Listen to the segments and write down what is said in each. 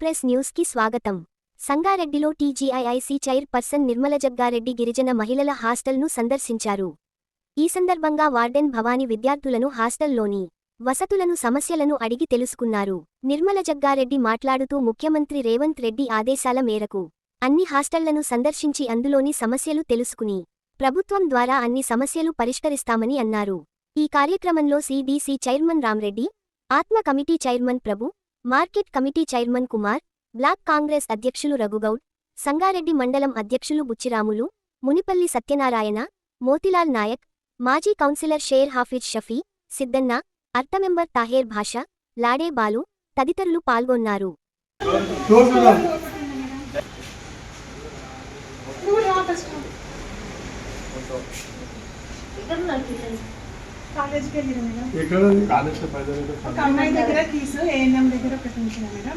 Express న్యూస్కి స్వాగతం. సంగారెడ్డిలో TGIIC chairperson Nirmala Jaggareddy గిరిజన మహిళల హాస్టల్ను సందర్శించారు. ఈ సందర్భంగా వార్డెన్ భవాని విద్యార్థులను హాస్టల్లోని వసతులను సమస్యలను అడిగి తెలుసుకున్నారు. నిర్మల జగ్గారెడ్డి మాట్లాడుతూ ముఖ్యమంత్రి రేవంత్ రెడ్డి ఆదేశాల మేరకు అన్ని హాస్టళ్ళను సందర్శించి అందులోని సమస్యలు తెలుసుకుని ప్రభుత్వం ద్వారా అన్ని సమస్యలు పరిష్కరిస్తామని అన్నారు. ఈ కార్యక్రమంలో సిడిసి చైర్మన్ రామ్రెడ్డి ఆత్మ committee chairman Prabhu market committee chairman Kumar block Congress అధ్యక్షులు రఘుగౌడ్ సంగారెడ్డి మండలం అధ్యక్షులు బుచ్చిరాములు మునిపల్లి సత్యనారాయణ మోతిలాల్ నాయక్ మాజీ కౌన్సిలర్ షేర్ హాఫిజ్ షఫీ సిద్దన్న అర్థమెంబర్ తాహేర్ భాష లాడే బాలు తదితరులు పాల్గొన్నారు. రా ఫస్ట్ కాలేజ్కి వెళ్ళిన మేడం? ఎక్కడ? కాలేజ్ ఒక అమ్మాయి దగ్గర తీసు ఏఎన్ఎం దగ్గర ఒకటి ఉంచిన మేడం.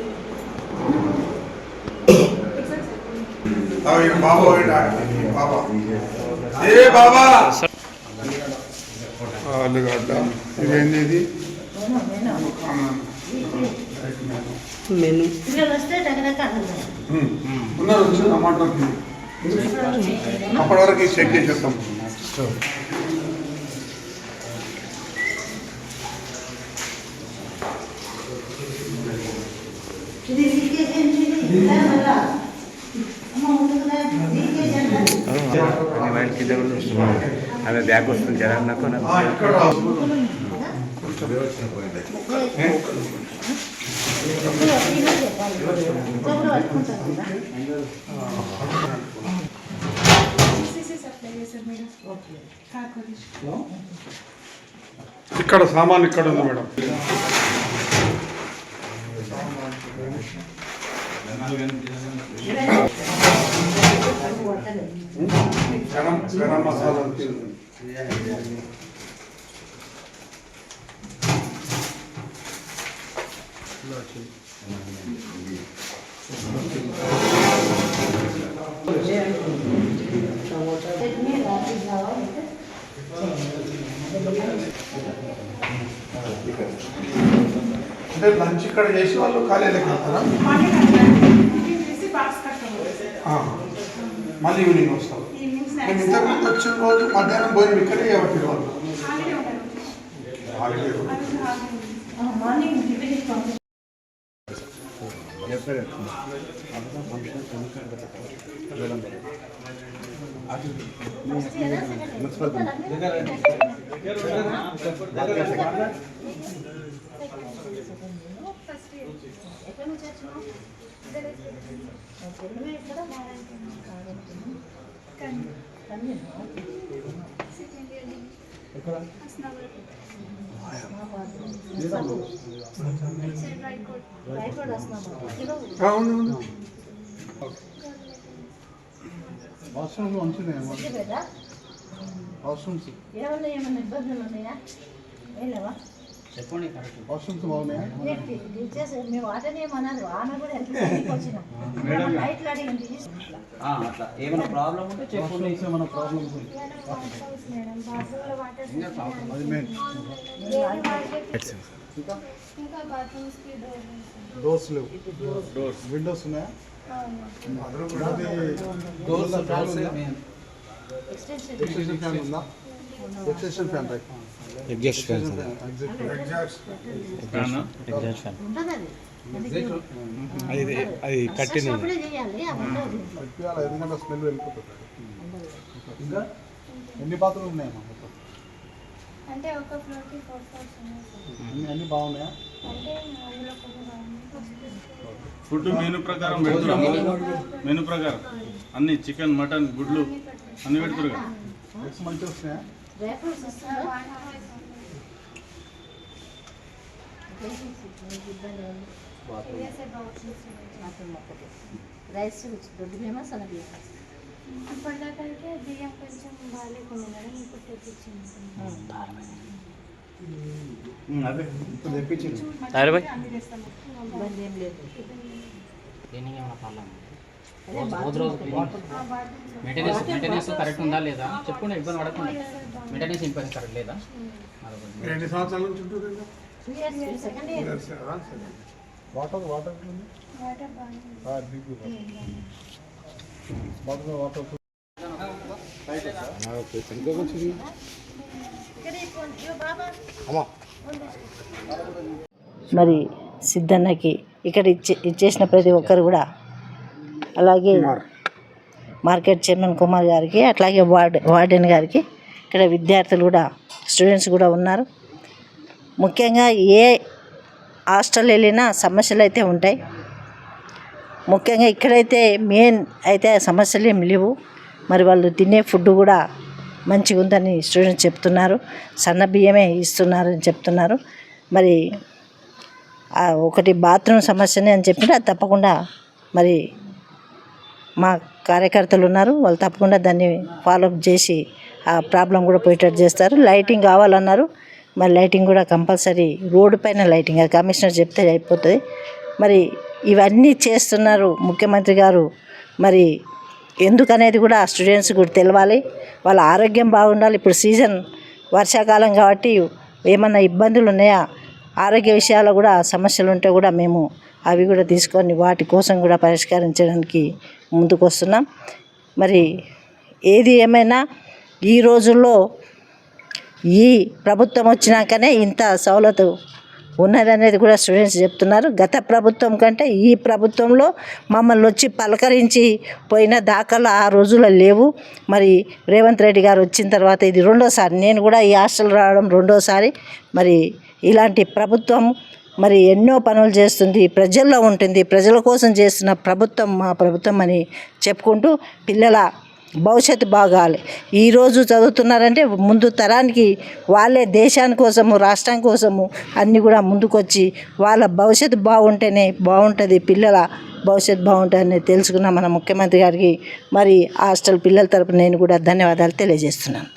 ఆలుగడ్డ ఇవేంది ఇది ఉమ్. ఉన్నారు వచ్చి టమాటా అప్పటి వరకు చెక్ చేసేస్తాం మైండ్ కింద కూడా చూస్తున్నాం ఆమె బ్యాగ్ వస్తుంది జరా నాకు. ఇక్కడ ఇక్కడ సామాన్ ఇక్కడ ఉంది మేడం. గరం గరం మసాలా అంటే లంచ్ ఇక్కడ చేసి వాళ్ళు ఖాళీలోకి వెళ్తారా మళ్ళీ ఈవినింగ్ వస్తాం. మేము ఇంతకుముందు వచ్చిన రోజు మధ్యాహ్నం భోజనం ఇక్కడే కాబట్టి వాళ్ళు. హాలిడే వాష్రూమ్స్ మంచిగా వాష్రూమ్స్ ఏమన్నా ఏమన్నా ఇబ్బందులు ఉన్నాయా వెళ్ళవా వాష్రూమ్స్ బాగున్నాయా టీచర్స్ మేము వాటనే ఏమన్నారు ఆమె కూడా ఎంత పనికి వచ్చినాం. లైట్లు అడిగింది. ఆ, అట్లా. ఏమైనా ప్రాబ్లం ఉంటే చెప్పండి. ఏమైనా మెయిన్ డోర్స్ లేవు. డోర్స్ విండోస్ ఉన్నాయా? Doors doors main extension extension fan ఉందా? Extension fan right exhaust fan exhaust ఉంటుంది అది అది స్మెల్ వెళ్ళిపోతుంది ఇంకా ఎన్ని బాత్రూమ్ ఉన్నాయమ్మా మొత్తం అంటే ఒక ఫ్లోర్కి ఫోర్ ఫ్లోర్స్ ఉన్నాయి అన్ని అన్ని బాగున్నాయా? అంటే అందులో కొన్ని బాగున్నాయి. ఫుడ్ మెనూ ప్రకారం పెడుతున్నారు మెనూ ప్రకారం. అన్ని చికెన్ మటన్ గుడ్లు అన్ని పెడుతురు కదా? మంచిగా వస్తున్నాయా? రేపర్స్ వస్తుందా రైస్ దొడ్డు బియ్యమా సన్న బియ్యమా? అప్పటిదాకైతే బియ్యం కొంచెం బాగాలేకుండా మేడం ఇప్పుడు తెప్పించింది. అదే ఇప్పుడు తెప్పించింది. ఏం లేదు క్లీనింగ్ ఏమైనా ప్రాబ్లం అదే రోజు రోజు మెయింటెనెన్స్ మెయింటెనెన్స్ కరెక్ట్ ఉందా లేదా? చెప్పుకుంటే ఇబ్బంది పడకుండా. మెయింటెనెన్స్ ఇంపార్టెంట్ కరెక్ట్ లేదా? ఎన్ని సంవత్సరాల నుంచి. వాటర్ వాటర్ ఉంది వాటర్ బాగానే బాత్రూమ్ వాటర్ మరి సిద్ధన్నకి ఇక్కడ ఇచ్చే ఇచ్చేసిన ప్రతి ఒక్కరు కూడా అలాగే మార్కెట్ చైర్మన్ కుమార్ గారికి అట్లాగే వార్డ్ వార్డెన్ గారికి ఇక్కడ విద్యార్థులు కూడా స్టూడెంట్స్ కూడా ఉన్నారు. ముఖ్యంగా ఏ హాస్టల్ వెళ్ళినా సమస్యలు అయితే ఉంటాయి. ముఖ్యంగా ఇక్కడైతే మెయిన్ అయితే సమస్యలు ఏమి లేవు. మరి వాళ్ళు తినే ఫుడ్ కూడా మంచిగా ఉందని స్టూడెంట్స్ చెప్తున్నారు. సన్న బియ్యమే ఇస్తున్నారని చెప్తున్నారు. మరి ఒకటి బాత్రూమ్ సమస్యనే అని చెప్పినా తప్పకుండా మరి మా కార్యకర్తలు ఉన్నారు. వాళ్ళు తప్పకుండా దాన్ని ఫాలోఅప్ చేసి ఆ ప్రాబ్లం కూడా పోయేటట్టు చేస్తారు. లైటింగ్ కావాలన్నారు. మరి లైటింగ్ కూడా కంపల్సరీ రోడ్డు పైన లైటింగ్ అది కమిషనర్ చెప్తే అయిపోతుంది. మరి ఇవన్నీ చేస్తున్నారు ముఖ్యమంత్రి గారు. మరి ఎందుకనేది కూడా స్టూడెంట్స్ కూడా తెలవాలి. వాళ్ళ ఆరోగ్యం బాగుండాలి. ఇప్పుడు సీజన్ వర్షాకాలం కాబట్టి ఏమన్నా ఇబ్బందులు ఉన్నాయా? ఆరోగ్య విషయాల్లో కూడా సమస్యలు ఉంటే కూడా మేము అవి కూడా తీసుకొని వాటి కోసం కూడా పరిష్కరించడానికి ముందుకు వస్తున్నాం మరి ఏది ఏమైనా ఈ రోజుల్లో ఈ ప్రభుత్వం వచ్చినాకనే ఇంత సౌలతు ఉన్నదనేది కూడా స్టూడెంట్స్ చెప్తున్నారు. గత ప్రభుత్వం కంటే ఈ ప్రభుత్వంలో మమ్మల్ని వచ్చి పలకరించి పోయిన దాఖలు ఆ రోజుల్లో లేవు. మరి రేవంత్ రెడ్డి గారు వచ్చిన తర్వాత ఇది రెండోసారి. నేను కూడా ఈ హాస్టల్ రావడం రెండోసారి. మరి ఇలాంటి ప్రభుత్వం మరి ఎన్నో పనులు చేస్తుంది ప్రజల్లో ఉంటుంది ప్రజల కోసం చేస్తున్న ప్రభుత్వం మా ప్రభుత్వం అని చెప్పుకుంటూ పిల్లల భవిష్యత్తు బాగాలి. ఈరోజు చదువుతున్నారంటే ముందు తరానికి వాళ్ళే దేశాని కోసము రాష్ట్రం కోసము అన్నీ కూడా ముందుకొచ్చి వాళ్ళ భవిష్యత్తు బాగుంటేనే బాగుంటుంది పిల్లల భవిష్యత్తు బాగుంటుందని తెలుసుకున్న మన ముఖ్యమంత్రి గారికి మరి హాస్టల్ పిల్లల తరపు నేను కూడా ధన్యవాదాలు తెలియజేస్తున్నాను.